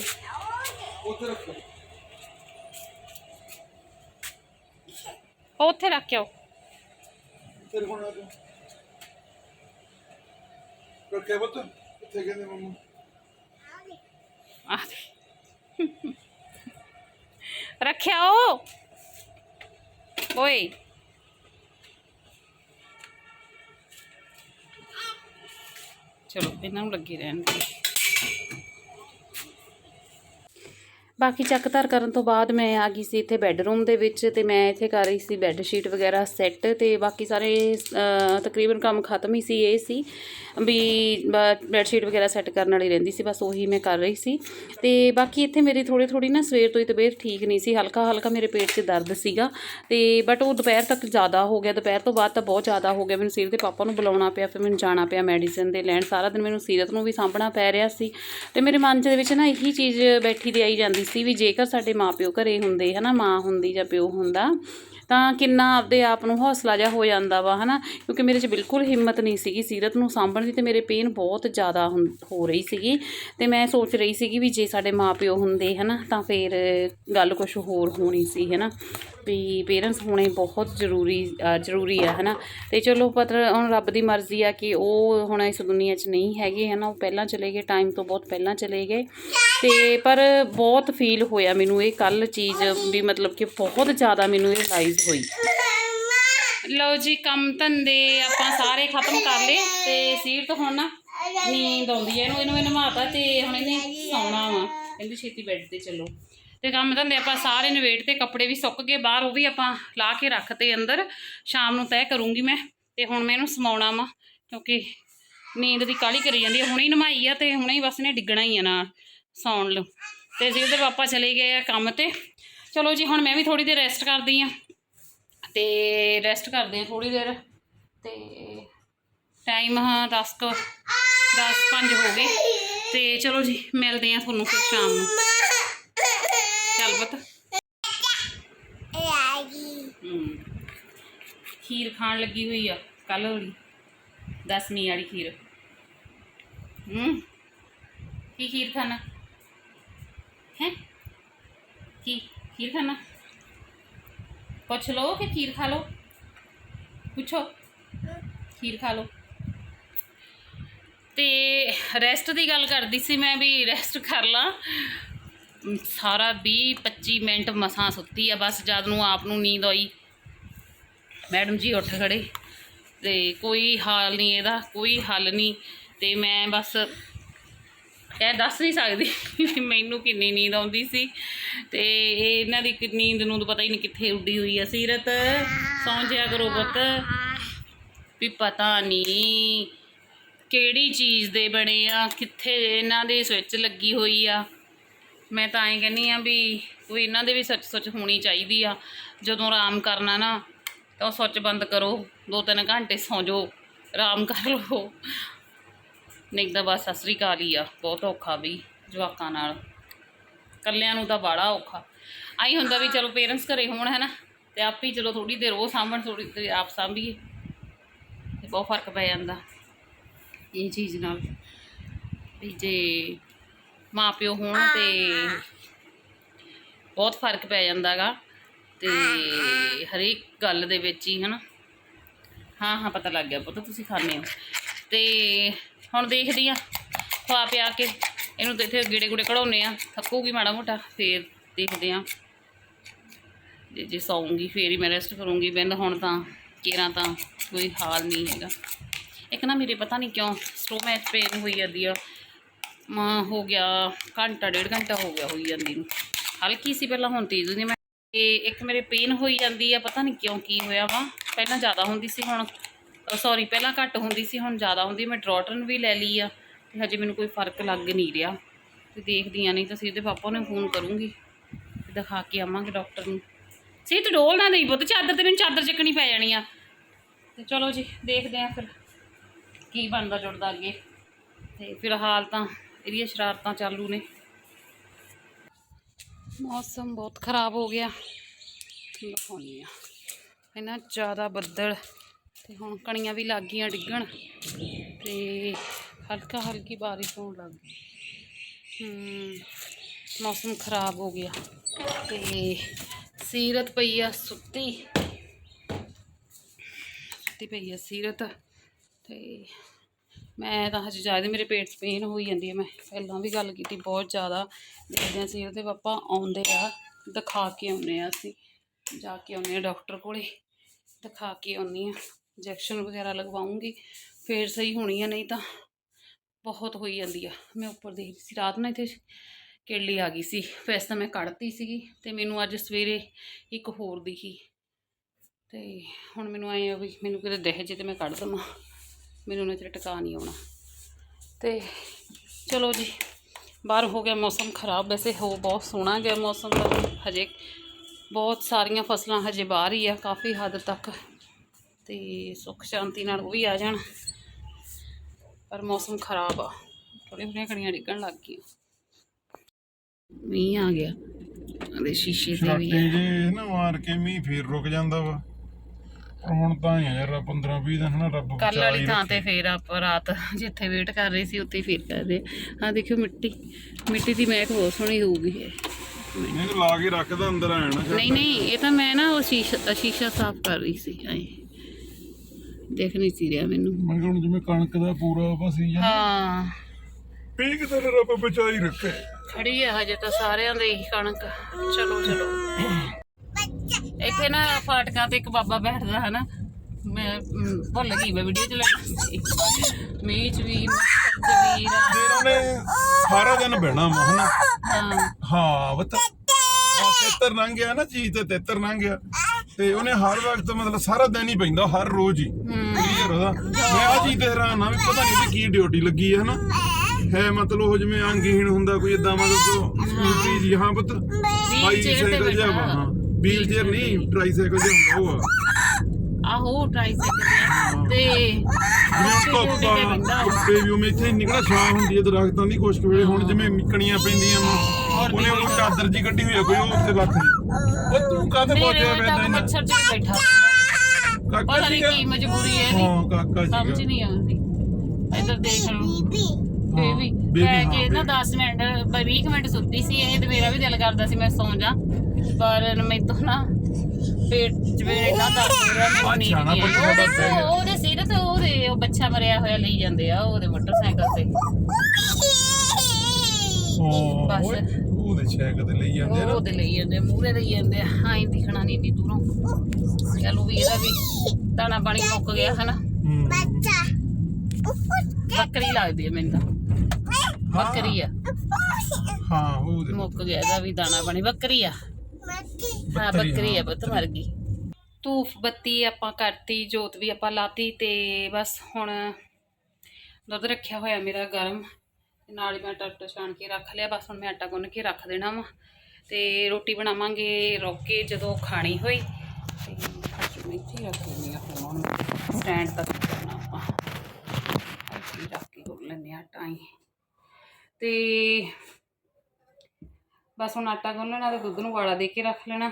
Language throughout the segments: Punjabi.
ਉੱਥੇ ਰੱਖੋ। ਉੱਥੇ ਰੱਖ ਕੇ ਆਓ। ਤੇਰੇ ਕੋਲ ਆ ਜਾ ਰੱਖਿਆ ਪੁੱਤ? ਇੱਥੇ ਕਹਿੰਦੇ ਮੰਮਾ। ਆ ਦੇ। ਰੱਖਿਆ ਉਹ। ਓਏ। ਚਲੋ ਇਹਨਾਂ ਨੂੰ ਲੱਗੀ ਰਹਿਣ ਦੇ। ਬਾਕੀ ਚੱਕ ਧਰ ਕਰਨ ਤੋਂ ਬਾਅਦ ਮੈਂ ਆ ਗਈ ਸੀ ਇੱਥੇ ਬੈੱਡਰੂਮ ਦੇ ਵਿੱਚ ਤੇ ਮੈਂ ਇੱਥੇ ਕਰ ਰਹੀ ਸੀ ਬੈੱਡ ਸ਼ੀਟ ਵਗੈਰਾ ਸੈੱਟ ਤੇ ਬਾਕੀ ਸਾਰੇ ਤਕਰੀਬਨ ਕੰਮ ਖਤਮ ਹੀ ਸੀ ਇਹ ਸੀ ਵੀ ਬੈੱਡ ਸ਼ੀਟ ਵਗੈਰਾ ਸੈੱਟ ਕਰਨ ਵਾਲੀ ਰਹਿੰਦੀ ਸੀ, ਬਸ ਉਹੀ ਮੈਂ ਕਰ ਰਹੀ ਸੀ। ਤੇ ਬਾਕੀ ਇੱਥੇ ਮੇਰੀ ਥੋੜੀ ਥੋੜੀ ਨਾ ਸਵੇਰ ਤੋਂ ਹੀ ਤਬੀਅਤ ਠੀਕ ਨਹੀਂ ਸੀ ਹਲਕਾ ਹਲਕਾ ਮੇਰੇ ਪੇਟ 'ਚ ਦਰਦ ਸੀਗਾ ਤੇ ਬਟ ਉਹ ਦੁਪਹਿਰ ਤੱਕ ਜ਼ਿਆਦਾ ਹੋ ਗਿਆ, ਦੁਪਹਿਰ ਤੋਂ ਬਾਅਦ ਤਾਂ ਬਹੁਤ ਜ਼ਿਆਦਾ ਹੋ ਗਿਆ, ਮੈਨੂੰ ਸੀਰਤ ਦੇ ਪਾਪਾ ਨੂੰ ਬੁਲਾਉਣਾ ਪਿਆ, ਫਿਰ ਮੈਨੂੰ ਜਾਣਾ ਪਿਆ ਮੈਡੀਸਿਨ ਦੇ ਲੈਣ, ਸਾਰਾ ਦਿਨ ਮੈਨੂੰ ਸੀਰਤ ਨੂੰ ਵੀ ਸਾਂਭਣਾ ਪੈ ਰਿਹਾ ਸੀ ਤੇ ਮੇਰੇ ਮਨ 'ਚ ਦੇ ਵਿੱਚ ਨਾ ਇਹੀ ਚੀਜ਼ ਬੈਠੀ ਦੀ ਆਈ ਜਾਂਦੀ ਸੀ ਵੀ ਜੇਕਰ ਸਾਡੇ ਮਾਪਿਓ ਘਰੇ ਹੁੰਦੇ, ਹਨਾ, ਮਾਂ ਹੁੰਦੀ ਜਾਂ ਪਿਓ ਹੁੰਦਾ, ਤਾਂ ਕਿੰਨਾ ਆਪਦੇ ਆਪ ਨੂੰ ਹੌਸਲਾ ਜਿਹਾ ਹੋ ਜਾਂਦਾ ਵਾ, ਹਨਾ, ਕਿਉਂਕਿ ਮੇਰੇ 'ਚ ਬਿਲਕੁਲ ਹਿੰਮਤ ਨਹੀਂ ਸੀਗੀ, ਸੀਰਤ ਨੂੰ ਸਾਂਭਣ ਦੀ ਤੇ ਮੇਰੇ ਪੇਨ ਬਹੁਤ ਜ਼ਿਆਦਾ ਹੁੰ- ਹੋ ਰਹੀ ਸੀਗੀ ਤੇ ਮੈਂ ਸੋਚ ਰਹੀ ਸੀਗੀ ਵੀ ਜੇ ਸਾਡੇ ਮਾਪਿਓ ਹੁੰਦੇ, ਹਨਾ, ਤਾਂ ਫਿਰ ਗੱਲ ਕੁਝ ਹੋਰ ਹੋਣੀ ਸੀ, ਹਨਾ, ਵੀ ਪੇਰੈਂਟਸ ਹੋਣੇ ਬਹੁਤ ਜ਼ਰੂਰੀ ਜ਼ਰੂਰੀ ਆ, ਹਨਾ, ਤੇ ਚਲੋ ਪਤਾ ਹੁਣ ਰੱਬ ਦੀ ਮਰਜ਼ੀ ਆ ਕਿ ਉਹ ਹੁਣ ਇਸ ਦੁਨੀਆ 'ਚ ਨਹੀਂ ਹੈਗੇ, ਹਨਾ, ਉਹ ਪਹਿਲਾਂ ਚਲੇ ਗਏ ਟਾਈਮ ਤੋਂ ਬਹੁਤ ਪਹਿਲਾਂ ਚਲੇ ਗਏ ਤੇ ਪਰ ਬਹੁਤ ਫੀਲ ਹੋਇਆ ਮੈਨੂੰ ਇਹ ਕੱਲ ਚੀਜ਼ ਵੀ ਮਤਲਬ ਕਿ ਬਹੁਤ ਜ਼ਿਆਦਾ ਮੈਨੂੰ ਇਹ ਰਿਅਲਾਈਜ਼ ਹੋਈ। ਲਓ ਜੀ, ਕੰਮ ਧੰਦੇ ਆਪਾਂ ਸਾਰੇ ਖਤਮ ਕਰ ਲਏ ਤੇ ਸੀਰਤ ਹੁਣ ਨਾ ਨੀਂਦ ਆਉਂਦੀ ਹੈ। ਇਹਨੂੰ ਇਹਨੂੰ ਨਵਾਤਾ ਤੇ ਹੁਣ ਇਹਨੇ ਸੌਣਾ ਵਾ। ਕਹਿੰਦੀ ਛੇਤੀ ਬੈੱਡ ਤੇ ਚੱਲੋ। ਤੇ ਕੰਮ ਧੰਦੇ ਆਪਾਂ ਸਾਰੇ ਨਵੇੜ ਤੇ ਕੱਪੜੇ ਵੀ ਸੁੱਕ ਗਏ, ਬਾਹਰ ਉਹ ਵੀ ਆਪਾਂ ਲਾ ਕੇ ਰੱਖਤੇ ਅੰਦਰ। ਸ਼ਾਮ ਨੂੰ ਤੈਅ ਕਰੂੰਗੀ ਮੈਂ ਤੇ ਹੁਣ ਮੈਂ ਇਹਨੂੰ ਸਮਾਉਣਾ ਵਾ ਕਿਉਂਕਿ ਨੀਂਦ ਦੀ ਕਾਲੀ ਕਰੀ ਜਾਂਦੀ ਹੈ। ਹੁਣੇ ਹੀ ਨਮਾਈ ਆ ਤੇ ਹੁਣੇ ਹੀ ਬਸ ਨੇ ਡਿੱਗਣਾ ਹੀ ਆ ਨਾਲ। ਸੌਣ ਲਓ। ਤੇ ਜੀ ਉਹਦੇ ਪਾਪਾ ਚਲੇ ਗਏ ਆ ਕੰਮ ਤੇ। ਚਲੋ ਜੀ, ਹੁਣ ਮੈਂ ਵੀ ਥੋੜੀ ਦੇਰ ਰੈਸਟ ਕਰਦੀ ਆ। ਤੇ ਰੈਸਟ ਕਰਦੇ ਆ ਥੋੜੀ ਦੇਰ। ਤੇ ਟਾਈਮ ਹਾਂ 10 ਕੁ 10 5 ਹੋ ਗਏ। ਤੇ ਚਲੋ ਜੀ, ਮਿਲਦੇ ਆ ਤੁਹਾਨੂੰ ਫਿਰ ਸ਼ਾਮ ਨੂੰ। ਚੱਲ ਪੁੱਤ। ਖੀਰ ਖਾਣ ਲੱਗੀ ਹੋਈ ਆ ਕੱਲ ਵਾਲੀ। ਦਸਵੀਂ ਵਾਲੀ ਖੀਰ। ਹੂੰ। ਕੀ ਖੀਰ ਖਾਣਾ ਹੈ ਕੀ? ਖੀਰ ਖਾਣਾ? ਪੁੱਛ ਲਓ ਕਿ ਖੀਰ ਖਾ ਲਓ? ਪੁੱਛੋ। ਖੀਰ ਖਾ ਲਓ। ਤੇ ਰੈਸਟ ਦੀ ਗੱਲ ਕਰਦੀ ਸੀ ਮੈਂ ਵੀ ਰੈਸਟ ਕਰ ਲਾਂ। ਸਾਰਾ 20 25 ਮਿੰਟ ਮਸਾਂ ਸੁੱਤੀ ਆ, ਬਸ ਜਦ ਨੂੰ ਆਪ ਨੂੰ ਨੀਂਦ ਆਈ। ਮੈਡਮ ਜੀ ਉੱਠ ਖੜੇ। ਤੇ ਕੋਈ ਹਾਲ ਨਹੀਂ ਇਹਦਾ, ਕੋਈ ਹੱਲ ਨਹੀਂ। ਤੇ ਮੈਂ ਬਸ ਇਹ ਦੱਸ ਨਹੀਂ ਸਕਦੀ ਮੈਨੂੰ ਕਿੰਨੀ ਨੀਂਦ ਆਉਂਦੀ ਸੀ। ਤੇ ਇਹ ਇਹਨਾਂ ਦੀ ਨੀਂਦ ਨੂੰ ਤਾਂ ਪਤਾ ਹੀ ਨਹੀਂ ਕਿੱਥੇ ਉੱਡੀ ਹੋਈ ਆ। ਸੀਰਤ, ਸੌਂ ਜਿਆ ਕਰੋ ਪੁੱਤ। ਵੀ ਪਤਾ ਨਹੀਂ ਕਿਹੜੀ ਚੀਜ਼ ਦੇ ਬਣੇ ਆ, ਕਿੱਥੇ ਇਹਨਾਂ ਦੇ ਸਵਿਚ ਲੱਗੀ ਹੋਈ ਆ। ਮੈਂ ਤਾਂ ਐਂ ਕਹਿੰਨੀ ਆ ਵੀ ਕੋਈ ਇਹਨਾਂ ਦੇ ਵੀ ਸੱਚ ਸੱਚ ਹੋਣੀ ਚਾਹੀਦੀ ਆ। ਜਦੋਂ ਆਰਾਮ ਕਰਨਾ ਨਾ, ਤਾਂ ਉਹ ਸੁੱਚ ਬੰਦ ਕਰੋ। ਦੋ ਤਿੰਨ ਘੰਟੇ ਸੌਂ ਜਾਓ, ਆਰਾਮ ਕਰ ਲਓ ਨਹੀਂ ਤਾਂ ਬਸ ਸਤਿ ਸ੍ਰੀ ਅਕਾਲ ਹੀ ਆ, ਬਹੁਤ ਔਖਾ ਵੀ ਜਵਾਕਾਂ ਨਾਲ। ਕੱਲਿਆਂ ਨੂੰ ਤਾਂ ਬੜਾ ਔਖਾ। ਆਈ ਹੁੰਦਾ ਵੀ ਚਲੋ ਪੇਰੈਂਟਸ ਘਰੇ ਹੋਣ ਹੈ ਨਾ ਤੇ ਆਪ ਹੀ ਚਲੋ ਥੋੜੀ ਦੇਰ ਉਹ ਸਾਂਭਣ ਥੋੜੀ ਦੇਰ ਆਪ ਸਾਂਭੀਏ। ਤੇ ਬਹੁਤ ਫ਼ਰਕ ਪੈ ਜਾਂਦਾ ਇਹ ਚੀਜ਼ ਨਾਲ। ਵੀ ਜੇ ਮਾਪਿਓ ਹੋਣ ਤੇ ਬਹੁਤ ਫ਼ਰਕ ਪੈ ਜਾਂਦਾਗਾ। ਤੇ ਹਰੇਕ ਗੱਲ ਦੇ ਵਿੱਚ ਹੀ, ਹਨਾ? ਹਾਂ ਹਾਂ, ਪਤਾ ਲੱਗ ਗਿਆ ਪੁੱਤ, ਤੁਸੀਂ ਖਾਣੇ ਹੋ। ਤੇ ਹੁਣ ਦੇਖਦੀ ਆ। ਖਵਾ ਪਿਆ ਕੇ। ਇਹਨੂੰ ਤੇ ਇੱਥੇ ਗੇੜੇ ਗੁੜੇ ਕਢਾਉਨੇ ਆ। ਥੱਕੂਗੀ ਮਾੜਾ ਮੋਟਾ, ਫੇਰ ਦੇਖਦੇ ਆ। ਜੇ ਜੇ ਸੌਂਗੀ, ਫੇਰ ਹੀ ਮੈਂ ਰੈਸਟ ਕਰੂੰਗੀ। ਬਿੰਦ ਹੁਣ ਤਾਂ, ਕੇਰਾਂ ਤਾਂ ਕੋਈ ਹਾਲ ਨਹੀਂ ਹੈਗਾ। ਇੱਕ ਨਾ ਮੇਰੇ ਪਤਾ ਨਹੀਂ ਕਿਉਂ ਸਟੋਮੈਚ ਪੇਨ ਹੋਈ ਜਾਂਦੀ ਆ। ਮਾਂ, ਹੋ ਗਿਆ ਘੰਟਾ, ਡੇਢ ਘੰਟਾ ਹੋ ਗਿਆ ਹੋਈ ਜਾਂਦੀ ਨੂੰ। ਹਲਕੀ ਸੀ ਪਹਿਲਾਂ, ਹੁਣ ਤੇਜ਼ ਹੁੰਦੀ ਮੈਂ। ਤੇ ਇੱਕ ਮੇਰੇ ਪੇਨ ਹੋਈ ਜਾਂਦੀ ਆ, ਪਤਾ ਨਹੀਂ ਕਿਉਂ ਕੀ ਹੋਇਆ ਵਾ। ਪਹਿਲਾਂ ਜ਼ਿਆਦਾ ਹੁੰਦੀ ਸੀ, ਹੁਣ ਸੌਰੀ ਪਹਿਲਾਂ ਘੱਟ ਹੁੰਦੀ ਸੀ, ਹੁਣ ਜ਼ਿਆਦਾ ਹੁੰਦੀ ਮੈਂ ਡਰੋਟਨ ਵੀ ਲੈ ਲਈ ਆ ਤੇ ਹਜੇ ਮੈਨੂੰ ਕੋਈ ਫ਼ਰਕ ਲੱਗ ਨਹੀਂ ਰਿਹਾ। ਤੇ ਦੇਖਦੀ ਆ, ਨਹੀਂ ਤਾਂ ਸਿੱਧੇ ਪਾਪਾ ਨੂੰ ਫੋਨ ਕਰੂੰਗੀ ਤੇ ਦਿਖਾ ਕੇ ਆਵਾਂਗੇ ਡਾਕਟਰ ਨੂੰ। ਸੀ ਤੂੰ ਡੋਲ ਨਾ ਦੇਈ ਪੁੱਤ, ਚਾਦਰ ਤੇ ਮੈਨੂੰ ਚਾਦਰ ਚੱਕਣੀ ਪੈ ਜਾਣੀ ਆ। ਤੇ ਚਲੋ ਜੀ, ਦੇਖਦੇ ਆ ਫਿਰ ਕੀ ਬਣਦਾ ਜੁੜਦਾ ਅੱਗੇ। ਤੇ ਫਿਲਹਾਲ ਤਾਂ ਇਹਦੀਆਂ ਸ਼ਰਾਰਤਾਂ ਚਾਲੂ ਨੇ। ਮੌਸਮ ਬਹੁਤ ਖਰਾਬ ਹੋ ਗਿਆ। ਦਿਖਾਉਂਦੀ ਆ। ਇੰਨਾ ਜ਼ਿਆਦਾ ਬੱਦਲ। ਤੇ ਹੁਣ ਕਣੀਆਂ ਵੀ ਲੱਗ ਗਈਆਂ ਡਿੱਗਣ ਤੇ ਹਲਕਾ ਹਲਕੀ ਬਾਰਿਸ਼ ਹੋਣ ਲੱਗ ਗਈ। ਮੌਸਮ ਖਰਾਬ ਹੋ ਗਿਆ ਤੇ ਸੀਰਤ ਪਈ ਆ ਸੁੱਤੀ। ਸੁੱਤੀ ਪਈ ਆ ਸੀਰਤ ਤੇ ਮੈਂ ਤਾਂ ਹਜੇ ਜ਼ਿਆਦਾ ਮੇਰੇ ਪੇਟ 'ਚ ਪੇਨ ਹੋਈ ਜਾਂਦੀ ਹੈ ਮੈਂ ਪਹਿਲਾਂ ਵੀ ਗੱਲ ਕੀਤੀ ਬਹੁਤ ਜ਼ਿਆਦਾ। ਦੇਖਦੇ ਹਾਂ ਸੀਰਤ ਪਾਪਾ ਆਉਂਦੇ ਆ, ਦਿਖਾ ਕੇ ਆਉਂਦੇ ਆ ਅਸੀਂ। ਜਾ ਕੇ ਆਉਂਦੇ ਆ ਡਾਕਟਰ ਕੋਲੇ, ਦਿਖਾ ਕੇ ਆਉਂਦੀ ਆ ਇੰਜੈਕਸ਼ਨ ਵਗੈਰਾ ਲਗਵਾਉਂਗੀ, ਫੇਰ ਸਹੀ ਹੋਣੀ ਆ, ਨਹੀਂ ਤਾਂ ਬਹੁਤ ਹੋਈ ਜਾਂਦੀ ਆ। ਮੈਂ ਉੱਪਰ ਦੇਖ ਰਹੀ ਸੀ, ਰਾਤ ਨੂੰ ਇੱਥੇ ਕੇਲੀ ਆ ਗਈ ਸੀ, ਵੈਸੇ ਤਾਂ ਮੈਂ ਕੱਢਤੀ ਸੀਗੀ ਤੇ ਮੈਨੂੰ ਅੱਜ ਸਵੇਰੇ ਇੱਕ ਹੋਰ ਦਿਖੀ। ਤੇ ਹੁਣ ਮੈਨੂੰ ਆਏ ਆ ਵੀ ਮੈਨੂੰ ਕਿਤੇ ਦਿਖ ਜੇ ਤੇ ਮੈਂ ਕੱਢ ਦਵਾਂ, ਮੈਨੂੰ ਉਹਨਾਂ ਚਿਰ ਟਿਕਾ ਨਹੀਂ ਆਉਣਾ। ਤੇ ਚਲੋ ਜੀ, ਬਾਹਰ ਹੋ ਗਿਆ ਮੌਸਮ ਖਰਾਬ, ਵੈਸੇ ਹੋ ਬਹੁਤ ਸੋਹਣਾ ਗਿਆ ਮੌਸਮ ਦਾ ਹਜੇ ਬਹੁਤ ਸਾਰੀਆਂ ਫਸਲਾਂ ਹਜੇ ਬਾਹਰ ਹੀ ਆ, ਕਾਫੀ ਹੱਦ ਤੱਕ ਤੇ ਸੁੱਖ ਸ਼ਾਂਤੀ ਨਾਲ ਉਹ ਵੀ ਆ ਜਾਣ। ਪਰ ਮੌਸਮ ਖਰਾਬ ਆ। ਥੋੜ੍ਹੀਆਂ ਥੋੜ੍ਹੀਆਂ ਕਣੀਆਂ ਡਿੱਗਣ ਲੱਗ ਗਈਆਂ। ਮੀਂਹ ਆ ਗਿਆ। ਉਹਦੇ ਸ਼ੀਸ਼ੇ ਤੇ ਵੀ ਆ। ਜੇ ਨਾ ਮਾਰ ਕੇ ਮੀਂਹ ਫੇਰ ਰੁਕ ਜਾਂਦਾ ਵਾ। ਹੁਣ ਤਾਂ ਯਾਰ 15 20 ਦਿਨ ਹਨਾ ਰੱਬ ਕੱਲ ਵਾਲੀ ਥਾਂ। ਤੇ ਫੇਰ ਆਪਾਂ ਰਾਤ ਜਿੱਥੇ ਵੇਟ ਕਰ ਰਹੀ ਸੀ ਉੱਥੇ ਫੇਰ ਕਰਦੇ ਆ ਦੇਖਿਓ ਮਿੱਟੀ। ਮਿੱਟੀ ਦੀ ਮਹਿਕ ਬਹੁਤ ਸੋਹਣੀ ਹੋਊਗੀ। ਇਹ ਨਹੀਂ ਲਾ ਕੇ ਰੱਖਦਾ ਅੰਦਰ ਆਣ ਨਹੀਂ ਨਹੀਂ ਇਹ ਤਾਂ ਮੈਂ ਨਾ ਉਹ ਸ਼ੀਸ਼ਾ ਸ਼ੀਸ਼ਾ ਸਾਫ਼ ਕਰ ਰਹੀ ਸੀ ਐ ਦੇਖ ਨਹੀਂ ਸੀ ਰਿਹਾ ਮੈਨੂੰ। ਮੈਂ ਕਿਹਾ ਹੁਣ ਜਿਵੇਂ ਕਣਕ ਦਾ ਪੂਰਾ ਬਸੀ ਜਾਂ ਹਾਂ। ਪੀਕ ਤੇ ਰੱਬ ਬਚਾ ਹੀ ਰੱਖੇ। ਖੜੀ ਆ ਹਜੇ ਤਾਂ ਸਾਰਿਆਂ ਦੇ ਹੀ ਕਣਕ। ਚਲੋ ਚਲੋ। ਇੱਥੇ ਨਾ ਫਾਟਕਾਂ ਤੇ ਇੱਕ ਬਾਬਾ ਬੈਠਦਾ ਹੈ ਨਾ ਮੈਂ ਭੁੱਲ ਗਈ ਮੈਂ ਵੀਡੀਓ ਚ ਲੱਗੀ ਮੀਂਹ ਚ ਵੀ ਫਿਰ ਉਹਨੇ ਸਾਰਾ ਦਿਨ ਬਹਿਣਾ ਵਾ ਹਨਾ। ਹਾਂ। ਹਾਂ ਬਤ ਆ ਤੇਤਰ ਲੰਘ ਗਿਆ ਨਾ ਚੀਜ਼ ਤੇ ਤੇਤਰ ਲੰਘ ਗਿਆ। ਤੇ ਉਹਨੇ ਹਰ ਵਕਤ ਮਤਲਬ ਸਾਰਾ ਦਿਨ ਹੀ ਪੈਂਦਾ ਹਰ ਰੋਜ਼ ਹੀ। ਕਲੀਅਰ ਉਹਦਾ? ਮੈਂ ਆ ਚੀਜ਼ ਤੇ ਹੈਰਾਨ ਆ ਵੀ ਪਤਾ ਨਹੀਂ ਇਹਦੀ ਕੀ ਡਿਊਟੀ ਲੱਗੀ ਹੈ ਹਨਾ? ਹੈ ਮਤਲਬ ਉਹ ਜਿਵੇਂ ਅੰਗਹੀਣ ਹੁੰਦਾ ਕੋਈ ਇਦਾਂ ਮਤਲਬ ਕਿ ਸਕੂਟਰੀ ਜੀ ਹਾਂ ਪੁੱਤ। ਤੇ ਬਾਈਸਾਈਕਲ ਜਿਹਾ ਵਾ ਹਾਂ। ਵੀਲ ਚੇਅਰ ਨਹੀਂ ਟ੍ਰਾਈਸਾਈਕਲ ਜਿਹਾ ਹੁੰਦਾ ਉਹ ਆ। ਆਹੋ ਟ੍ਰਾਈਸਾਈਕਲ ਤੇ ਜਿਵੇਂ ਧੁੱਪ ਆ ਉਹ। ਵੀ ਉਵੇਂ ਇੱਥੇ ਨਿਕੜਾ ਛਾਂ ਹੁੰਦੀ ਹੈ ਦਰਖਤਾਂ ਦੀ ਕੁਛ ਵੇਲੇ। ਹੁਣ ਜਿਵੇਂ ਮਿਕਣੀਆਂ ਪੈਂਦੀਆਂ ਵਾ। ਉਹਨੇ ਉਹ ਚਾਦਰ ਜੀ ਕੱਢੀ ਹੋਈ ਆ ਕੋਈ ਉਹ ਉੱਤੇ ਲੱਖ ਦੀ ਉਹ ਤੂੰ ਕਾਹਦੇ ਮੇਰੇ ਉਹ ਪੈਂਦਾ ਤਾਂ ਇਹਨਾਂ ਮੱਛਰ ਚ ਬੈਠਾ। ਕਾਕਾ ਪਤਾ ਨਹੀਂ? ਕੀ ਮਜਬੂਰੀ ਹੈ ਇਹਦੀ। ਹਾਂ ਕਾਕਾ ਸਮਝ ਜੀ ਨਹੀਂ ਆਉਂਦੀ। ਇੱਧਰ ਦੇਖ ਲਓ। ਬੇਬੀ। ਮੈਂ ਕਿ ਨਾ baby। 10 ਮਿੰਟ 20 ਮਿੰਟ ਸੁੱਤੀ ਸੀ ਇਹ ਤੇ ਮੇਰਾ ਵੀ ਦਿਲ ਕਰਦਾ ਸੀ ਮੈਂ ਸੌਂ ਜਾ। ਪਰ ਮੈਂ ਤਾਂ ਨਾ ਪੇਟ ਚ ਮੇਰੇ ਇੰਨਾ ਦਰਦ ਹੋ ਰਿਹਾ ਨਾ ਨਹੀਂ ਉਹਦੇ ਸਿਰ ਤੇ ਉਹਦੇ ਉਹ ਬੱਚਾ ਮਰਿਆ ਹੋਇਆ ਲਈ ਜਾਂਦੇ ਆ ਉਹਦੇ ਮੋਟਰਸਾਈਕਲ ਤੇ। ਬਸ। ਛੇਕ ਤੇ ਲਈ ਜਾਂਦੇ ਆ ਉਹ ਨਾ ਉਹਦੇ ਲਈ ਜਾਂਦੇ ਮੂਹਰੇ ਲਈ ਜਾਂਦੇ ਆ। ਆਈ ਦਿਖਣਾ ਨਹੀਂ ਇੰਨੀ ਦੂਰੋਂ। ਚਲੋ ਵੀ ਇਹਦਾ ਵੀ ਦਾਣਾ ਪਾਣੀ ਮੁੱਕ ਗਿਆ ਹਨਾ? ਹੂੰ। ਬੱਕਰੀ ਲੱਗਦੀ ਹੈ ਮੈਨੂੰ ਤਾਂ। ਬੱਕਰੀ ਆ। ਹਾਂ ਉਹਦੇ ਮੁੱਕ ਗਿਆ ਇਹਦਾ ਵੀ ਦਾਣਾ ਪਾਣੀ। ਬੱਕਰੀ ਆ। ਹਾਂ ਬੱਕਰੀ, ਬੱਕਰੀ ਆ ਹਾਂ, ਪੁੱਤ ਮਰ ਗਈ। ਧੂਫ ਬੱਤੀ ਆਪਾਂ ਕਰਤੀ ਜੋਤ ਵੀ ਆਪਾਂ ਲਾਤੀ ਤੇ ਬਸ ਹੁਣ ਦੁੱਧ ਰੱਖਿਆ ਹੋਇਆ ਮੇਰਾ ਗਰਮ। ਤੇ ਨਾਲ ਹੀ ਮੈਂ ਟੱਟ ਛਾਣ ਕੇ ਰੱਖ ਲਿਆ, ਬਸ ਹੁਣ ਮੈਂ ਆਟਾ ਗੁੰਨ ਕੇ ਰੱਖ ਦੇਣਾ ਵਾ। ਤੇ ਰੋਟੀ ਬਣਾਵਾਂਗੇ ਰੋਕੇ ਜਦੋਂ ਖਾਣੀ ਹੋਈ। ਤੇ ਮੈਂ ਇੱਥੇ ਰੱਖ ਲੈਂਦੀ ਆ ਫੋਨ। ਸਟੈਂਡ ਤੱਕ ਕਰਨਾ ਆਪਾਂ। ਇੱਥੇ ਰੱਖ ਕੇ ਗੁੰਨ ਲੈਂਦੇ ਆ ਆਟਾ ਹੀ। ਤੇ ਬਸ ਹੁਣ ਆਟਾ ਗੁੰਨ ਲੈਣਾ ਤੇ ਦੁੱਧ ਨੂੰ ਵਾਲਾ ਦੇ ਕੇ ਰੱਖ ਲੈਣਾ।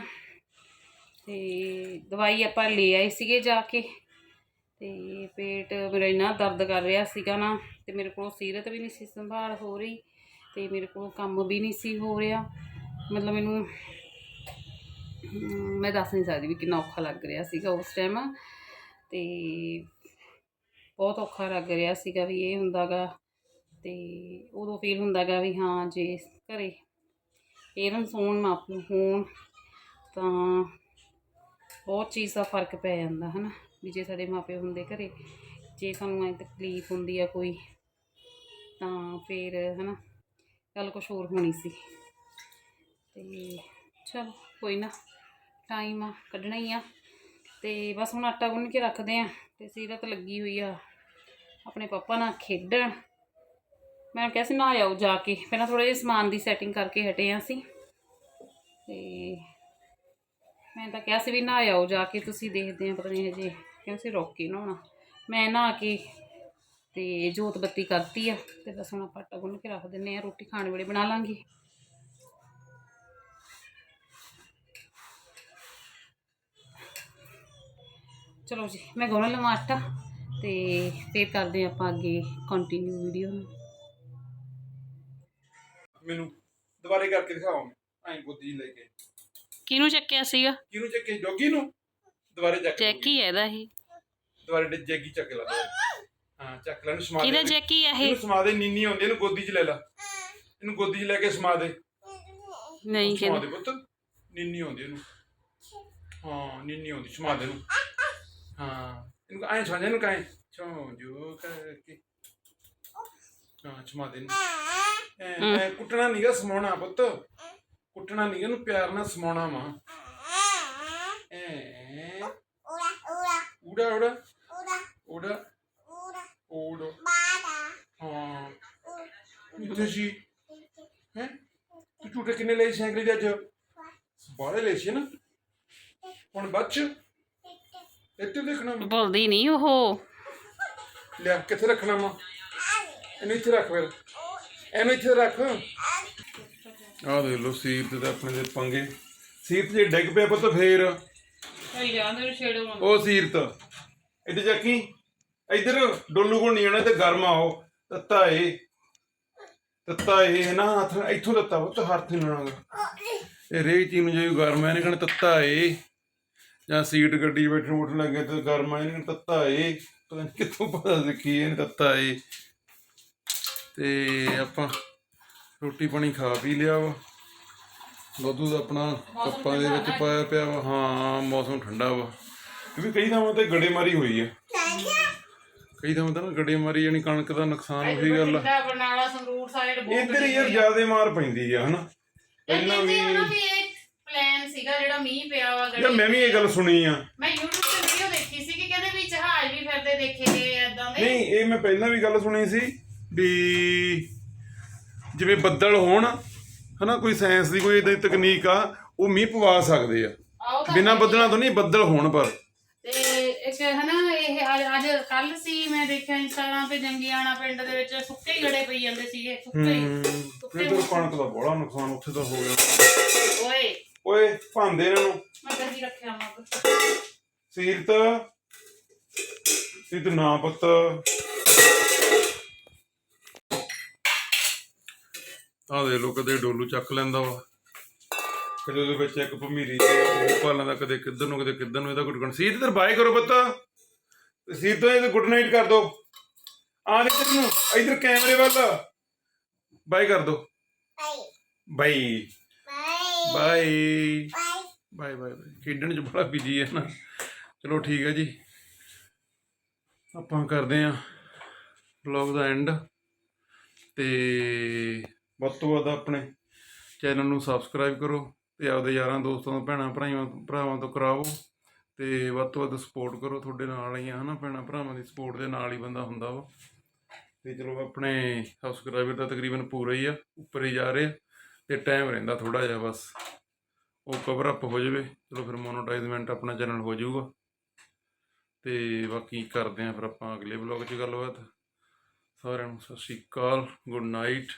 ਤੇ ਦਵਾਈ ਆਪਾਂ ਲੈ ਆਏ ਸੀਗੇ ਜਾ ਕੇ। ਤੇ ਪੇਟ ਮੇਰਾ ਇੰਨਾ ਦਰਦ ਕਰ ਰਿਹਾ ਸੀਗਾ ਨਾ। ਤੇ ਮੇਰੇ ਕੋਲ ਸੀਰਤ ਵੀ ਨਹੀਂ ਸੀ ਸੰਭਾਲ ਹੋ ਰਹੀ ਤੇ ਮੇਰੇ ਕੋਲ ਕੰਮ ਵੀ ਨਹੀਂ ਸੀ ਹੋ ਰਿਹਾ। ਮਤਲਬ ਮੈਨੂੰ ਮੈਂ ਦੱਸ ਨਹੀਂ ਸਕਦੀ ਵੀ ਕਿੰਨਾ ਔਖਾ ਲੱਗ ਰਿਹਾ ਸੀਗਾ ਉਸ ਟਾਈਮ ਤੇ ਬਹੁਤ ਔਖਾ ਲੱਗ ਰਿਹਾ ਸੀਗਾ ਵੀ ਇਹ ਹੁੰਦਾਗਾ ਤੇ ਉਦੋਂ ਫੀਲ ਹੁੰਦਾਗਾ ਵੀ ਹਾਂ, ਜੇ ਘਰੇ ਪੇਰੈਂਟਸ ਹੋਣ ਮਾਪੇ ਹੋਣ, ਤਾਂ ਬਹੁਤ ਚੀਜ਼ ਦਾ ਫ਼ਰਕ ਪੈ ਜਾਂਦਾ, ਹਨਾ? ਵੀ ਜੇ ਸਾਡੇ ਮਾਪੇ ਹੁੰਦੇ ਘਰੇ, ਜੇ ਸਾਨੂੰ ਐ ਤਕਲੀਫ ਹੁੰਦੀ ਆ ਕੋਈ ਤਾਂ ਫਿਰ ਹਨਾ, ਗੱਲ ਕੁਝ ਹੋਰ ਹੋਣੀ ਸੀ। ਤੇ ਚਲ ਕੋਈ ਨਾ ਟਾਈਮ ਆ, ਕੱਢਣਾ ਹੀ ਆ। ਤੇ ਬਸ ਹੁਣ ਆਟਾ ਗੁੰਨ ਕੇ ਰੱਖਦੇ ਆ, ਤੇ ਸੀਰਤ ਲੱਗੀ ਹੋਈ ਆ ਆਪਣੇ ਪਾਪਾ ਨਾਲ ਖੇਡਣ। ਮੈਂ ਕਿਹਾ ਸੀ ਨਾ ਆਓ ਜਾ ਕੇ, ਪਹਿਲਾਂ ਥੋੜਾ ਜਿਹਾ ਸਮਾਨ ਦੀ ਸੈਟਿੰਗ ਕਰਕੇ ਹਟੇ ਆ ਅਸੀਂ। ਤੇ ਮੈਂ ਤਾਂ ਕਿਹਾ ਸੀ ਵੀ ਨਾ ਆਓ ਜਾ ਕੇ, ਤੁਸੀਂ ਦੇਖਦੇ ਆ, ਪਤਾ ਨਹੀਂ ਹਜੇ ਕਿਉਂ ਸੀ ਰੋਕ ਕੇ ਨਹਾਉਣਾ। ਮੈਂ ਨਹਾ ਕੇ ਤੇ ਜੋਤ ਬੱਤੀ ਕਰਤੀ ਆ ਤੇ ਬਸ ਹੁਣ ਆਪਾਂ ਆਟਾ ਗੁੰਨ ਕੇ ਰੱਖ ਦਿੰਨੇ ਆ ਰੋਟੀ ਖਾਣ ਵੇਲੇ ਬਣਾ ਲਾਂਗੇ। ਚਲੋ ਜੀ ਮੈਂ ਗੁੰਨ ਲਵਾਂ ਆਟਾ ਤੇ ਫਿਰ ਕਰਦੇ ਆਪਾਂ ਅੱਗੇ ਕੰਟੀਨਿਊ ਵੀਡੀਓ ਨੂੰ। ਮੈਨੂੰ ਦੁਬਾਰੇ ਕਰਕੇ ਦਿਖਾਓ ਮੈਂ ਐਂ ਗੋਦੀ ਲੈ ਕੇ। ਕਿਹਨੂੰ ਚੱਕਿਆ ਸੀਗਾ? ਕਿਹਨੂੰ ਚੱਕੇ? ਜੋਗੀ ਨੂੰ? ਦੁਬਾਰੇ ਚੱਕ ਜੈਕੀ ਹੈ ਇਹਦਾ ਇਹ। ਦੁਬਾਰੇ ਡੇ- ਜੈਗੀ ਚੱਕ ਲਾ। ਚੱਕ ਲੈ ਇਹਨੂੰ ਸਮਾ ਦੇ। ਕਿਹਦਾ ਜੈਕੀ ਆ ਇਹ? ਇਹਨੂੰ ਸਮਾ ਦੇ ਨੀਨੀ ਆਉਂਦੀ ਇਹਨੂੰ ਗੋਦੀ 'ਚ ਲੈ ਲੈ। ਇਹਨੂੰ ਗੋਦੀ 'ਚ ਲੈ ਕੇ ਸਮਾ ਦੇ। ਨਹੀਂ ਸਮਾ ਕਹਿੰਦਾ ਦੇ ਪੁੱਤ। ਨੀਨੀ ਆਉਂਦੀ ਇਹਨੂੰ। ਹਾਂ ਨੀਨੀ ਆਉਂਦੀ ਸਮਾ ਦੇ ਇਹਨੂੰ। ਹਾਂ ਇਹਨੂੰ ਐਂ ਸਮਾ ਦੇ ਇਹਨੂੰ ਕਾਇ ਛੋ ਜੋ ਕਰਕੇ। ਹਾਂ ਸਮਾ ਦੇ ਇਹਨੂੰ। ਐਂ- ਐਂ ਕੁੱਟਣਾ ਨਹੀਂਗਾ ਸਮਾਉਣਾ ਪੁੱਤ। ਕੁੱਟਣਾ ਨਹੀਂਗਾ ਇਹਨੂੰ ਪਿਆਰ ਨਾਲ ਸਮਾਉਣਾ ਵਾ। ਐ। ਊੜਾ ਊੜਾ ਊੜਾ ਊੜਾ ਹਾਂ। ਕਿੱਥੇ ਸੀ। ਹੈ? ਤੂੰ ਝੂਟੇ ਕਿੰਨੇ ਲਏ ਸਾਈਕਲ ਦੇ ਅੱਜ? ਬਾਹਲੇ ਲਏ ਸੀ ਨਾ। ਹੁਣ ਬੱਚ। ਇੱਥੇ ਦੇਖਣਾ। ਬੋਲਦੀ ਨਹੀਂ ਉਹ। ਲਿਆ ਕਿੱਥੇ ਰੱਖਣਾ ਵਾ ਇਹਨੂੰ ਇੱਥੇ ਰੱਖ ਫਿਰ। ਇਹਨੂੰ ਇੱਥੇ ਰੱਖ। ਆਹ ਦੇਖ ਲਓ ਸੀਰਤ ਤੇ ਆਪਣੇ ਦੇ ਪੰਗੇ। ਸੀਰਤ ਜੇ ਡਿੱਗ ਪਿਆ ਪੁੱਤ ਫੇਰ। ਸਹੀ ਜਾਂਦੇ ਛੇੜੋ ਉਹ ਸੀਰਤ। ਇੱਧਰ ਚੱਕੀ ਇੱਧਰ ਡੋਲੂ ਕੋਲ ਨਹੀਂ ਆਣਾ ਤੇ ਗਰਮ ਆਓ ਤੱਤਾ ਏ ਤੱਤਾ ਏ ਹੈ ਨਾ, ਹੱਥ ਇੱਥੋਂ ਤੱਤਾ ਉਹ ਹੱਥ ਨਹੀਂ ਲਾਉਣਾ। ਇਹ ਰੇ ਚੀਜ਼ ਨੂੰ ਗਰਮ ਹੈ ਇਹਨੇ ਤੱਤਾ ਏ ਜਾਂ ਸੀਟ ਗੱਡੀ 'ਚ ਬੈਠਣ ਉੱਠਣ ਲੱਗੇ ਤੇ ਗਰਮ ਹੈ ਇਹਨੇ ਤੱਤਾ ਏ ਪਤਾ ਨਹੀਂ ਕਿੱਥੋਂ ਪਤਾ ਸਿੱਖੀ ਇਹਨੇ ਤੱਤਾ ਏ ਤੇ ਆਪਾਂ ਰੋਟੀ ਪਾਣੀ ਖਾ ਪੀ ਲਿਆ ਵਾ। ਦੁੱਧ ਆਪਣਾ ਕੱਪਾਂ ਦੇ ਵਿੱਚ ਪਾਇਆ ਪਿਆ ਵਾ। ਹਾਂ, ਮੌਸਮ ਠੰਡਾ ਵਾ। ਕਿਉਂਕਿ ਕਈ ਥਾਵਾਂ ਤੇ ਗੜੇਮਾਰੀ ਹੋਈ ਹੈ ਕਈ ਤੇ ਨਾ ਗੜੇਮਾਰੀ ਯਾਨੀ ਕਣਕ ਦਾ ਨੁਕਸਾਨ ਉਹੀ ਗੱਲ ਆ। ਪਿੰਡਾ ਬਰਨਾਲਾ ਸੰਗਰੂਰ ਸਾਈਡ ਬਹੁਤ ਇੱਧਰ ਯਾਰ ਜ਼ਿਆਦਾ ਮਾਰ ਪੈਂਦੀ ਆ ਹਨਾ? ਪਹਿਲਾਂ ਵੀ ਕਹਿੰਦੇ ਉਹਨਾਂ ਵੀ ਇੱਕ ਪਲਾਨ ਸੀਗਾ ਜਿਹੜਾ ਮੀਂਹ ਪਿਆ ਵਾ ਯਾਰ ਮੈਂ ਵੀ ਇਹ ਗੱਲ ਸੁਣੀ ਆ। ਮੈਂ YouTube ਤੇ ਵੀਡੀਓ ਦੇਖੀ ਸੀ ਕਿ ਕਹਿੰਦੇ ਵੀ ਜਹਾਜ਼ ਵੀ ਫਿਰਦੇ ਦੇਖੇ ਗਏ ਐਦਾਂ ਦੇ। ਨਹੀਂ ਇਹ ਮੈਂ ਪਹਿਲਾਂ ਵੀ ਗੱਲ ਸੁਣੀ ਸੀ ਵੀ ਜਿਵੇਂ ਬੱਦਲ ਹੋਣ ਹਨਾ ਕੋਈ ਸਾਇੰਸ ਦੀ ਕੋਈ ਇਦਾਂ ਦੀ ਤਕਨੀਕ ਆ ਉਹ ਮੀਂਹ ਪਵਾ ਸਕਦੇ ਆ। ਆਓ ਤਾਂ ਬਿਨਾਂ ਬੱਦਲਾਂ ਤੋਂ ਨਹੀਂ ਬੱਦਲ ਹੋਣ ਪਰ। ਤੇ ਇੱਕ ਹਨਾ ਇਹ ਅੱਜ ਅੱਜ ਕੱਲ ਸੀ ਮੈਂ ਦੇਖਿਆ ਇੰਸਟਾਗ੍ਰਾਮ ਤੇ ਜੰਗੀਆਣਾ ਪਿੰਡ ਦੇ ਵਿੱਚ ਸੁੱਕੇ ਹੀ ਗੜੇ ਪਈ ਜਾਂਦੇ ਸੀਗੇ ਸੁੱਕੇ ਹੀ। ਇਧਰ ਕਣਕ ਦਾ ਬੜਾ ਨੁਕਸਾਨ ਉੱਥੇ ਤਾਂ ਹੋ ਗਿਆ। ਓਏ। ਓਏ ਭਾਂਦੇ ਇਹਨਾਂ ਨੂੰ। ਮੈਂ ਗੱਡੀ ਰੱਖਿਆ ਮੱਗ ਸੀਰਤ। ਸੀਰਤ ਨਾ ਪੁੱਤ। ਆ ਦੇ ਲੋ ਕਦੇ ਡੋਲੂ ਚੱਕ ਲੈਂਦਾ ਵਾ। ਕਦੇ ਉਹਦੇ ਵਿੱਚ ਇੱਕ ਭਮੀਰੀ ਤੇ ਉਹ ਪਾ ਲੈਂਦਾ ਕਦੇ ਕਿੱਧਰ ਨੂੰ ਕਦੇ ਕਿੱਧਰ ਨੂੰ ਇਹਦਾ ਗੁੱਟਕਣ ਸੀਰਤ ਇਧਰ ਬਾਏ ਕਰੋ ਪੁੱਤ। ਸੀਰਤ ਇਹਦੇ ਗੁੱਡ ਨਾਈਟ ਕਰ ਦੋ ਆ ਦੇ ਇੱਧਰ ਇਧਰ ਕੈਮਰੇ ਵੱਲ। ਬਾਏ ਕਰ ਦੋ bye bye bye bye bye. ਖੇਡਣ ਚ ਬੜਾ ਬਿਜ਼ੀ ਹੈ ਨਾ। ਚਲੋ ਠੀਕ ਹੈ ਜੀ। ਆਪਾਂ ਕਰਦੇ ਆਂ ਵਲੌਗ ਦਾ ਐਂਡ ਤੇ ਵੱਧ ਤੋਂ ਵੱਧ ਆਪਣੇ ਚੈਨਲ ਨੂੰ ਸਬਸਕ੍ਰਾਈਬ ਕਰੋ ਤੇ ਆਪਦੇ ਯਾਰਾਂ, ਦੋਸਤਾਂ ਤੋਂ ਭੈਣਾਂ ਭਰਾਵਾਂ ਭਰਾਵਾਂ ਤੋਂ ਕਰਾਓ। ਤੇ ਵੱਧ ਤੋਂ ਵੱਧ ਸਪੋਰਟ ਕਰੋ ਤੁਹਾਡੇ ਨਾਲ ਹੀ ਆ, ਹਨਾ ਭੈਣਾਂ ਭਰਾਵਾਂ ਦੀ ਸਪੋਰਟ ਦੇ ਨਾਲ ਹੀ ਬੰਦਾ ਹੁੰਦਾ ਵਾ। ਤੇ ਚਲੋ ਆਪਣੇ ਸਬਸਕ੍ਰਾਈਬਰ ਤਾਂ ਤਕਰੀਬਨ ਪੂਰਾ ਹੀ ਆ, ਉੱਪਰ ਹੀ ਜਾ ਰਹੇ ਆ, ਤੇ ਟਾਈਮ ਰਹਿੰਦਾ ਥੋੜਾ ਜਿਹਾ ਬਸ। ਉਹ ਕਵਰ ਅਪ ਹੋ ਜਾਵੇ, ਚਲੋ ਫਿਰ ਮੋਨੋਟਾਈਜ਼ਮੈਂਟ ਆਪਣਾ ਚੈਨਲ ਹੋ ਜਾਊਗਾ। ਤੇ ਬਾਕੀ ਕਰਦੇ ਆਂ ਫਿਰ ਆਪਾਂ ਅਗਲੇ ਵਲੌਗ 'ਚ ਗੱਲਬਾਤ। ਸਾਰਿਆਂ ਨੂੰ ਸਤਿ ਸ਼੍ਰੀ ਅਕਾਲ ਗੁੱਡ ਨਾਈਟ